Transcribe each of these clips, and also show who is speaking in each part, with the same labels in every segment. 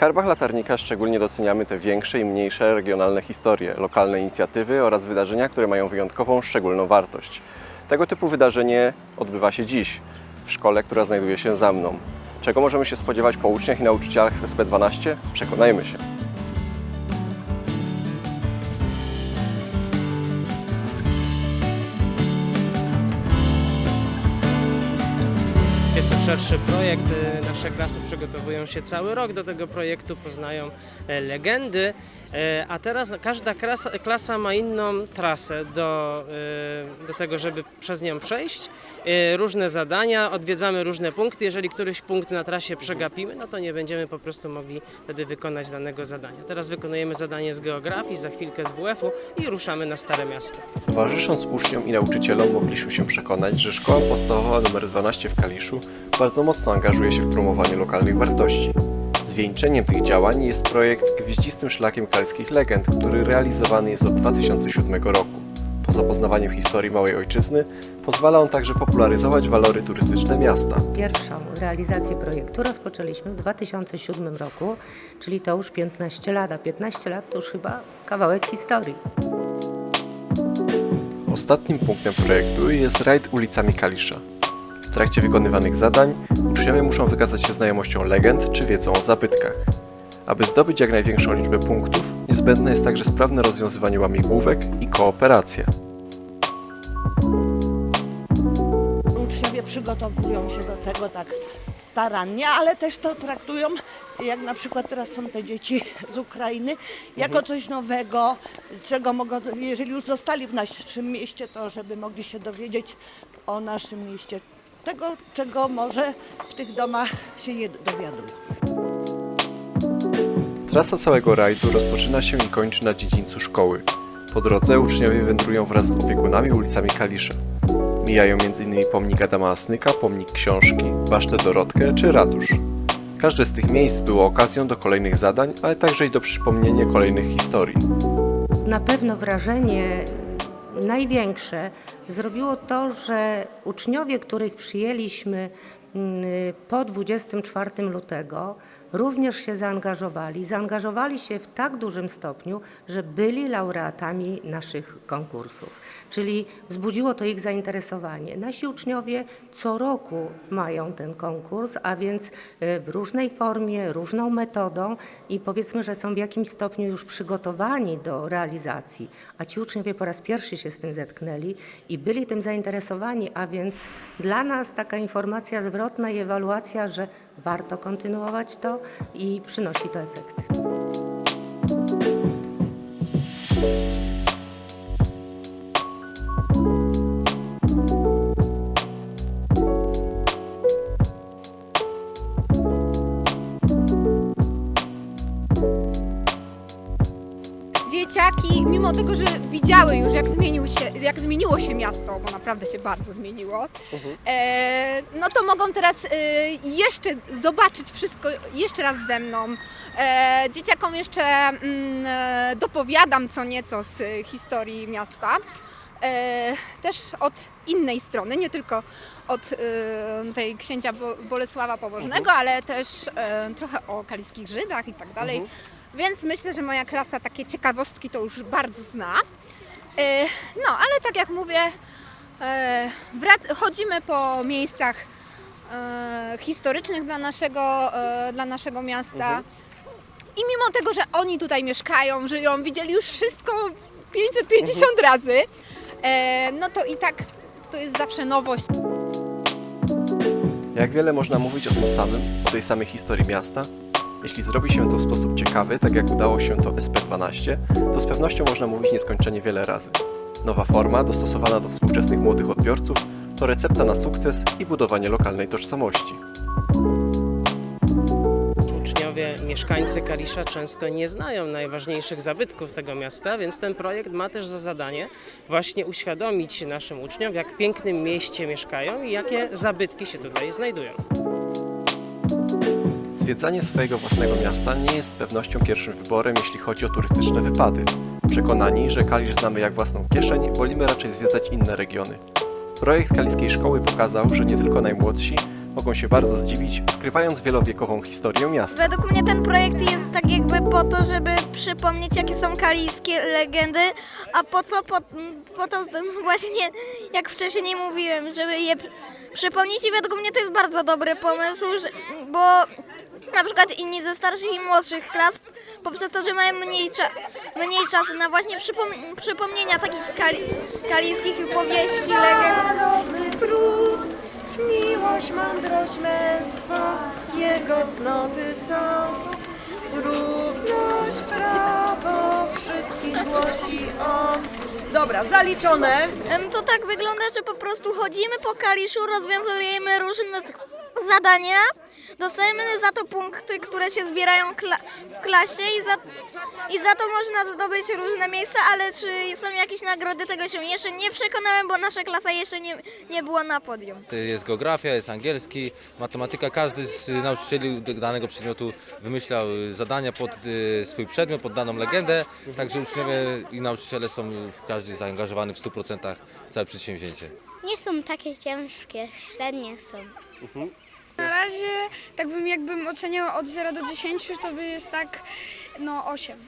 Speaker 1: Skarbach latarnika szczególnie doceniamy te większe i mniejsze regionalne historie, lokalne inicjatywy oraz wydarzenia, które mają wyjątkową, szczególną wartość. Tego typu wydarzenie odbywa się dziś w szkole, która znajduje się za mną. Czego możemy się spodziewać po uczniach i nauczycielach z SP12? Przekonajmy się.
Speaker 2: Szerszy projekt. Nasze klasy przygotowują się cały rok do tego projektu, poznają e, legendy, e, a teraz każda klasa, klasa ma inną trasę do, e, do tego, żeby przez nią przejść. E, Różne zadania, odwiedzamy różne punkty. Jeżeli któryś punkt na trasie przegapimy, no to nie będziemy po prostu mogli wtedy wykonać danego zadania. Teraz wykonujemy zadanie z geografii, za chwilkę z WF-u i ruszamy na Stare Miasto.
Speaker 1: Towarzysząc uczniom i nauczycielom mogliśmy się przekonać, że Szkoła Podstawowa nr 12 w Kaliszu bardzo mocno angażuje się w promowanie lokalnych wartości. Zwieńczeniem tych działań jest projekt Gwieździstym Szlakiem Kaliskich Legend, który realizowany jest od 2007 roku. Poza poznawaniem historii małej ojczyzny, pozwala on także popularyzować walory turystyczne miasta.
Speaker 3: Pierwszą realizację projektu rozpoczęliśmy w 2007 roku, czyli to już 15 lat, a 15 lat to już chyba kawałek historii.
Speaker 1: Ostatnim punktem projektu jest rajd ulicami Kalisza. W trakcie wykonywanych zadań uczniowie muszą wykazać się znajomością legend czy wiedzą o zabytkach. Aby zdobyć jak największą liczbę punktów, niezbędne jest także sprawne rozwiązywanie łamigłówek i kooperacja.
Speaker 4: Uczniowie przygotowują się do tego tak starannie, ale też to traktują, jak na przykład teraz są te dzieci z Ukrainy, jako coś nowego, czego mogą, jeżeli już zostali w naszym mieście, to żeby mogli się dowiedzieć o naszym mieście. Tego, czego może w tych domach się nie dowiadują.
Speaker 1: Trasa całego rajdu rozpoczyna się i kończy na dziedzińcu szkoły. Po drodze uczniowie wędrują wraz z opiekunami ulicami Kalisza. Mijają m.in. pomnik Adama Asnyka, pomnik książki, basztę Dorotkę czy ratusz. Każde z tych miejsc było okazją do kolejnych zadań, ale także i do przypomnienia kolejnych historii.
Speaker 3: Na pewno wrażenie największe zrobiło to, że uczniowie, których przyjęliśmy mm, po 24 lutego, również się zaangażowali. Zaangażowali się w tak dużym stopniu, że byli laureatami naszych konkursów. Czyli wzbudziło to ich zainteresowanie. Nasi uczniowie co roku mają ten konkurs, a więc y, w różnej formie, różną metodą i powiedzmy, że są w jakimś stopniu już przygotowani do realizacji, a ci uczniowie po raz pierwszy się z tym zetknęli i byli tym zainteresowani, a więc dla nas taka informacja zwrotna i ewaluacja, że warto kontynuować to i przynosi to efekty.
Speaker 5: Mimo tego, że widziały już, jak, zmienił się, jak zmieniło się miasto, bo naprawdę się bardzo zmieniło, e, no to mogą teraz e, jeszcze zobaczyć wszystko jeszcze raz ze mną. E, dzieciakom jeszcze mm, e, dopowiadam co nieco z historii miasta. E, też od innej strony, nie tylko od e, tej księcia Bo- Bolesława Pobożnego, ale też e, trochę o kaliskich Żydach i tak dalej. Więc myślę, że moja klasa takie ciekawostki to już bardzo zna. E, No, ale tak jak mówię, e, chodzimy po miejscach e, historycznych dla naszego, dla naszego miasta. I mimo tego, że oni tutaj mieszkają, żyją, widzieli już wszystko 550 razy, e, no to i tak to jest zawsze nowość.
Speaker 1: Jak wiele można mówić o tym samym, o tej samej historii miasta? Jeśli zrobi się to w sposób ciekawy, tak jak udało się to SP12, to z pewnością można mówić nieskończenie wiele razy. Nowa forma, dostosowana do współczesnych młodych odbiorców, to recepta na sukces i budowanie lokalnej tożsamości.
Speaker 2: Uczniowie, mieszkańcy Kalisza często nie znają najważniejszych zabytków tego miasta, więc ten projekt ma też za zadanie właśnie uświadomić naszym uczniom, jak pięknym mieście mieszkają i jakie zabytki się tutaj znajdują.
Speaker 1: Zwiedzanie swojego własnego miasta nie jest z pewnością pierwszym wyborem, jeśli chodzi o turystyczne wypady. Przekonani, że Kalisz znamy jak własną kieszeń, wolimy raczej zwiedzać inne regiony. Projekt Kaliskiej Szkoły pokazał, że nie tylko najmłodsi, mogą się bardzo zdziwić, odkrywając wielowiekową historię miasta.
Speaker 6: Według mnie ten projekt jest tak jakby po to, żeby przypomnieć jakie są kalijskie legendy, a po co? Po, po to właśnie, jak wcześniej mówiłem, żeby je przy- przypomnieć i według mnie to jest bardzo dobry pomysł, bo na przykład inni ze starszych i młodszych klas poprzez to, że mają mniej, cza, mniej czasu na właśnie przypom- przypomnienia takich kali, kalijskich powieści, legend.
Speaker 7: Brud, miłość, mądrość, męstwo, jego cnoty są. Równość, prawo, wszystkich głosi on. Dobra, zaliczone.
Speaker 6: Em, To tak wygląda, że po prostu chodzimy po Kaliszu, rozwiązujemy różne zadania, dostajemy za to punkty, które się zbierają kla- w klasie i za, i za to można zdobyć różne miejsca, ale czy są jakieś nagrody, tego się jeszcze nie przekonałem, bo nasza klasa jeszcze nie, nie była na podium.
Speaker 8: Jest geografia, jest angielski, matematyka. Każdy z nauczycieli danego przedmiotu wymyślał y, zadania pod y, swój przedmiot, pod daną legendę. Także uczniowie i nauczyciele są w każdy zaangażowany w 100% w całe przedsięwzięcie.
Speaker 9: Nie są takie ciężkie, średnie są.
Speaker 5: Na razie, tak bym jakbym oceniał od 0 do 10, to by jest tak, no 8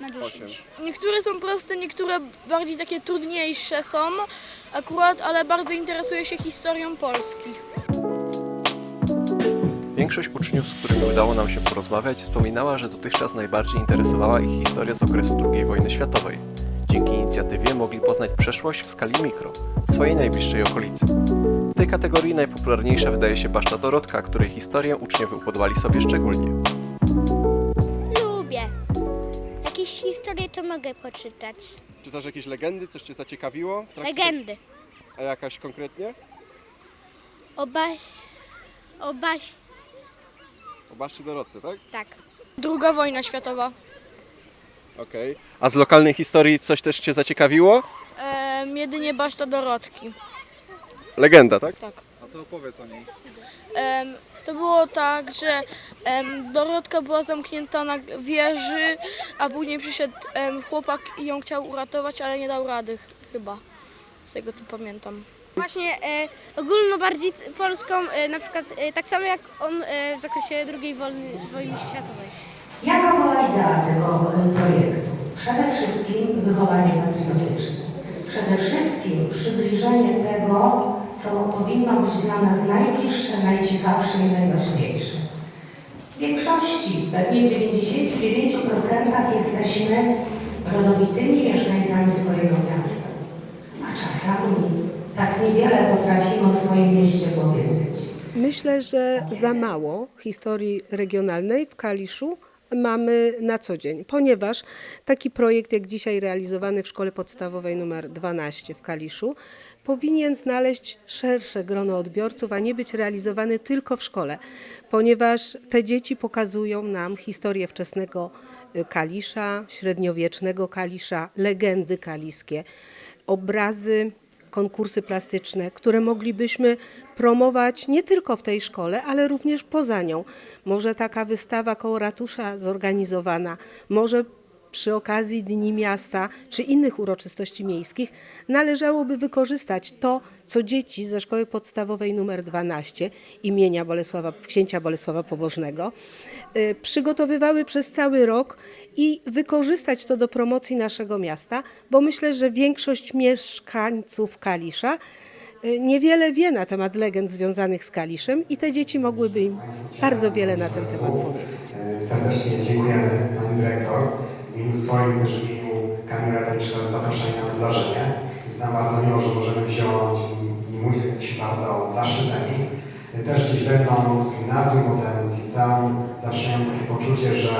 Speaker 5: na 10.
Speaker 10: Niektóre są proste, niektóre bardziej takie trudniejsze są akurat, ale bardzo interesuję się historią Polski.
Speaker 1: Większość uczniów, z którymi udało nam się porozmawiać, wspominała, że dotychczas najbardziej interesowała ich historia z okresu II wojny światowej. Dzięki inicjatywie mogli poznać przeszłość w skali mikro, w swojej najbliższej okolicy. W tej kategorii najpopularniejsza wydaje się Baszta Dorotka, której historię uczniowie upodobali sobie szczególnie.
Speaker 9: Lubię. Jakieś historie to mogę poczytać.
Speaker 11: Czytasz jakieś legendy? Coś Cię zaciekawiło? w trakcie-
Speaker 9: Legendy.
Speaker 11: A jakaś konkretnie?
Speaker 9: O Baś... O Baś...
Speaker 11: O Baszczy Dorotce, tak?
Speaker 9: Tak.
Speaker 10: Druga wojna światowa.
Speaker 11: Okej. A z lokalnej historii coś też Cię zaciekawiło?
Speaker 10: Em, jedynie Baszta Dorotki.
Speaker 11: Legenda, tak?
Speaker 10: Tak.
Speaker 11: A to opowiedz o niej.
Speaker 10: Em, to było tak, że em, Dorotka była zamknięta na wieży, a później przyszedł em, chłopak i ją chciał uratować, ale nie dał rady ch- chyba. Z tego co pamiętam.
Speaker 9: Właśnie e, ogólno bardziej t- polską, e, na przykład e, tak samo jak on e, w zakresie II wojny, wojny światowej.
Speaker 12: Jaka była idea tego projektu? Przede wszystkim wychowanie patriotyczne. Przede wszystkim przybliżenie tego, co powinno być dla nas najbliższe, najciekawsze i najważniejsze. W większości, pewnie w 99% jesteśmy rodowitymi mieszkańcami swojego miasta. A czasami tak niewiele potrafimy o swoim mieście powiedzieć.
Speaker 7: Myślę, że za mało historii regionalnej w Kaliszu mamy na co dzień, ponieważ taki projekt jak dzisiaj realizowany w Szkole Podstawowej nr 12 w Kaliszu powinien znaleźć szersze grono odbiorców, a nie być realizowany tylko w szkole, ponieważ te dzieci pokazują nam historię wczesnego y, Kalisza, średniowiecznego Kalisza, legendy kaliskie, obrazy konkursy plastyczne, które moglibyśmy promować nie tylko w tej szkole, ale również poza nią. Może taka wystawa koło ratusza zorganizowana, może przy okazji Dni Miasta czy innych uroczystości miejskich należałoby wykorzystać to, co dzieci ze szkoły podstawowej nr 12 imienia Bolesława, księcia Bolesława Pobożnego y, przygotowywały przez cały rok i wykorzystać to do promocji naszego miasta, bo myślę, że większość mieszkańców Kalisza y, niewiele wie na temat legend związanych z Kaliszem i te dzieci mogłyby im bardzo wiele na ten temat powiedzieć.
Speaker 13: Serdecznie dziękujemy Pani Dyrektor w imieniu swoim, też w imieniu Kamila Teniczka za zaproszenie na to wydarzenie. Jest nam bardzo miło, że możemy wziąć w nim udział, jesteśmy bardzo zaszczyceni. Też gdzieś będąc w gimnazjum, potem w liceum, zawsze miałem takie poczucie, że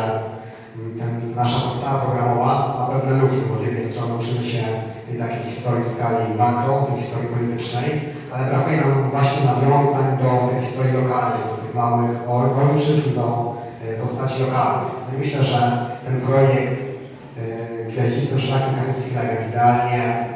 Speaker 13: mm, ten, nasza podstawa programowa ma pewne luki, bo z jednej strony uczymy się tej takiej historii w skali makro, tej historii politycznej, ale brakuje nam właśnie nawiązań do tej historii lokalnej, do tych małych oj- ojczyzn, do e, postaci lokalnych. No i myślę, że ten projekt Gwiaździstym Szlakiem Legend idealnie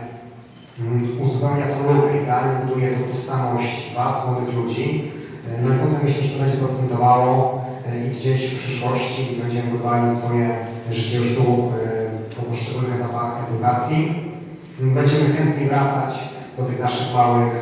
Speaker 13: mm, uzupełnia tą lukę, idealnie buduje tą tożsamość Was, młodych ludzi. E, No i potem myślę, że to będzie procentowało e, i gdzieś w przyszłości będziemy budowali swoje życie już tu e, po poszczególnych etapach edukacji. Będziemy chętni wracać do tych naszych małych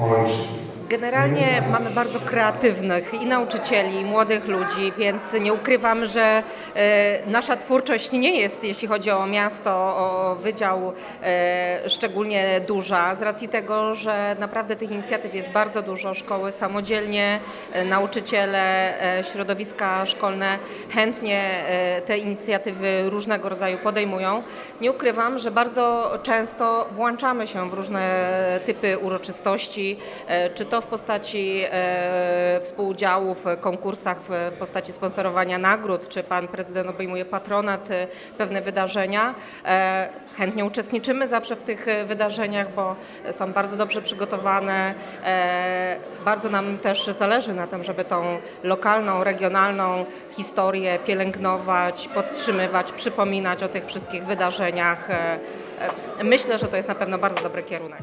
Speaker 13: ojczyzn.
Speaker 12: Generalnie mamy bardzo kreatywnych i nauczycieli, i młodych ludzi, więc nie ukrywam, że e, nasza twórczość nie jest, jeśli chodzi o miasto, o wydział, e, szczególnie duża, z racji tego, że naprawdę tych inicjatyw jest bardzo dużo. Szkoły samodzielnie, e, nauczyciele, środowiska szkolne chętnie te inicjatywy różnego rodzaju podejmują. Nie ukrywam, że bardzo często włączamy się w różne typy uroczystości, czy to w postaci e, współudziału w konkursach, w postaci sponsorowania nagród, czy pan prezydent obejmuje patronat, e, pewne wydarzenia. E, Chętnie uczestniczymy zawsze w tych wydarzeniach, bo są bardzo dobrze przygotowane. Bardzo nam też zależy na tym, żeby tą lokalną, regionalną historię pielęgnować, podtrzymywać, przypominać o tych wszystkich wydarzeniach. Myślę, że to jest na pewno bardzo dobry kierunek.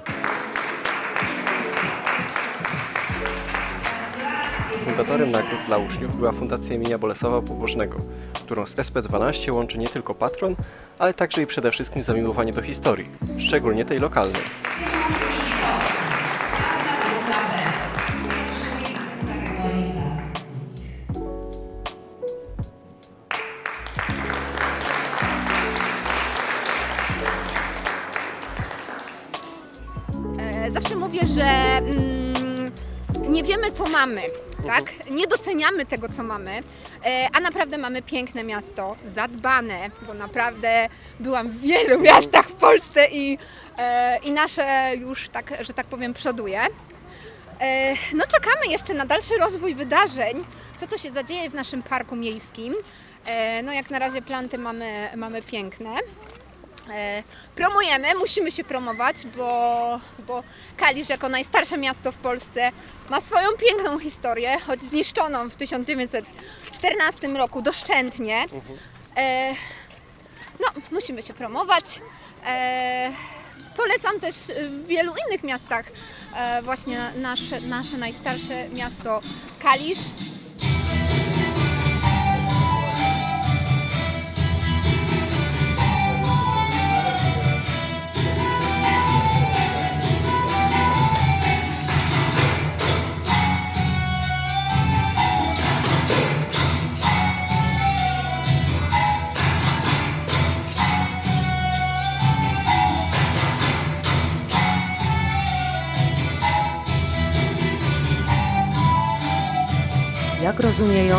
Speaker 1: Fundatorem nagród dla uczniów była Fundacja imienia Bolesława Pobożnego, którą z SP12 łączy nie tylko patron, ale także i przede wszystkim zamiłowanie do historii, szczególnie tej lokalnej.
Speaker 5: E, Zawsze mówię, że mm, nie wiemy, co mamy. Tak? Nie doceniamy tego, co mamy, e, a naprawdę mamy piękne miasto, zadbane, bo naprawdę byłam w wielu miastach w Polsce i, e, i nasze już, tak, że tak powiem, przoduje. E, No czekamy jeszcze na dalszy rozwój wydarzeń, co to się zadzieje w naszym parku miejskim. No jak na razie planty mamy, mamy piękne. E, Promujemy, musimy się promować, bo, bo Kalisz jako najstarsze miasto w Polsce ma swoją piękną historię, choć zniszczoną w 1914 roku doszczętnie. E, No, musimy się promować. E, Polecam też w wielu innych miastach właśnie nasze, nasze najstarsze miasto Kalisz.
Speaker 12: Jak rozumieją,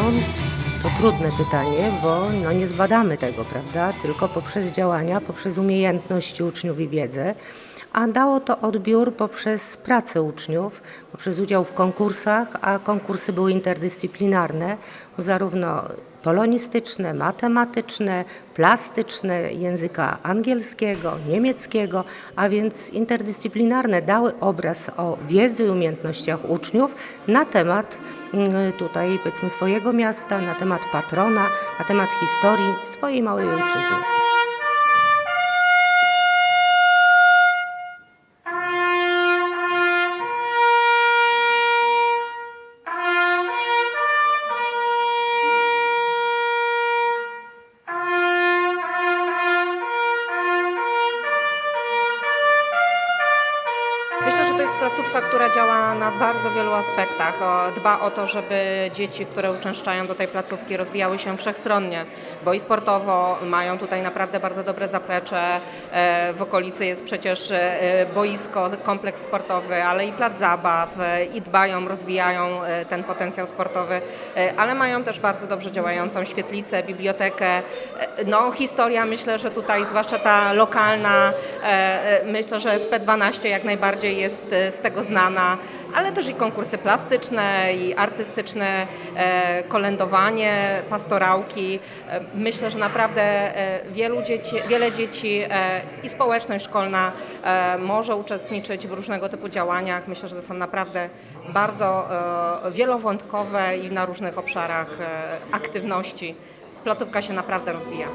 Speaker 12: to trudne pytanie, bo no nie zbadamy tego, prawda? Tylko poprzez działania, poprzez umiejętności uczniów i wiedzę. A dało to odbiór poprzez pracę uczniów, poprzez udział w konkursach, a konkursy były interdyscyplinarne, zarówno polonistyczne, matematyczne, plastyczne, języka angielskiego, niemieckiego, a więc interdyscyplinarne dały obraz o wiedzy i umiejętnościach uczniów na temat mm, tutaj powiedzmy swojego miasta, na temat patrona, na temat historii swojej małej ojczyzny. Dba o to, żeby dzieci, które uczęszczają do tej placówki, rozwijały się wszechstronnie, bo i sportowo mają tutaj naprawdę bardzo dobre zaplecze. E, W okolicy jest przecież e, boisko, kompleks sportowy, ale i plac zabaw e, i dbają, rozwijają ten potencjał sportowy, ale mają też bardzo dobrze działającą świetlicę, bibliotekę. No, historia myślę, że tutaj, zwłaszcza ta lokalna, myślę, że SP12 jak najbardziej jest z tego znana, ale też i konkursy plastyczne i artystyczne, e, kolędowanie, pastorałki. E, Myślę, że naprawdę e, wielu dzieci, wiele dzieci i społeczność szkolna może uczestniczyć w różnego typu działaniach. Myślę, że to są naprawdę bardzo wielowątkowe i na różnych obszarach aktywności. Placówka się naprawdę rozwija.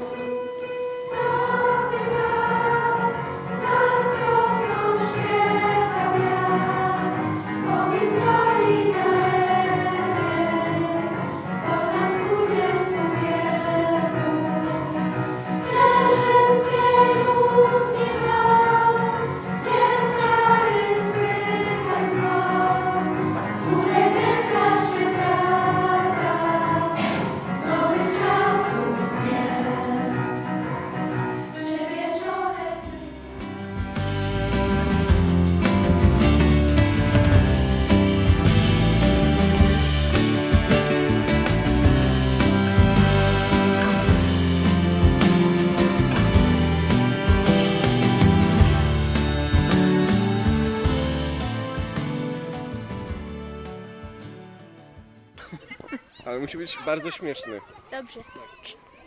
Speaker 11: Ale musi być bardzo śmieszny.
Speaker 9: Dobrze.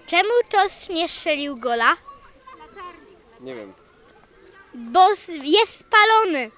Speaker 9: Czemu Tos nie strzelił gola?
Speaker 11: Nie wiem.
Speaker 9: Bo jest spalony.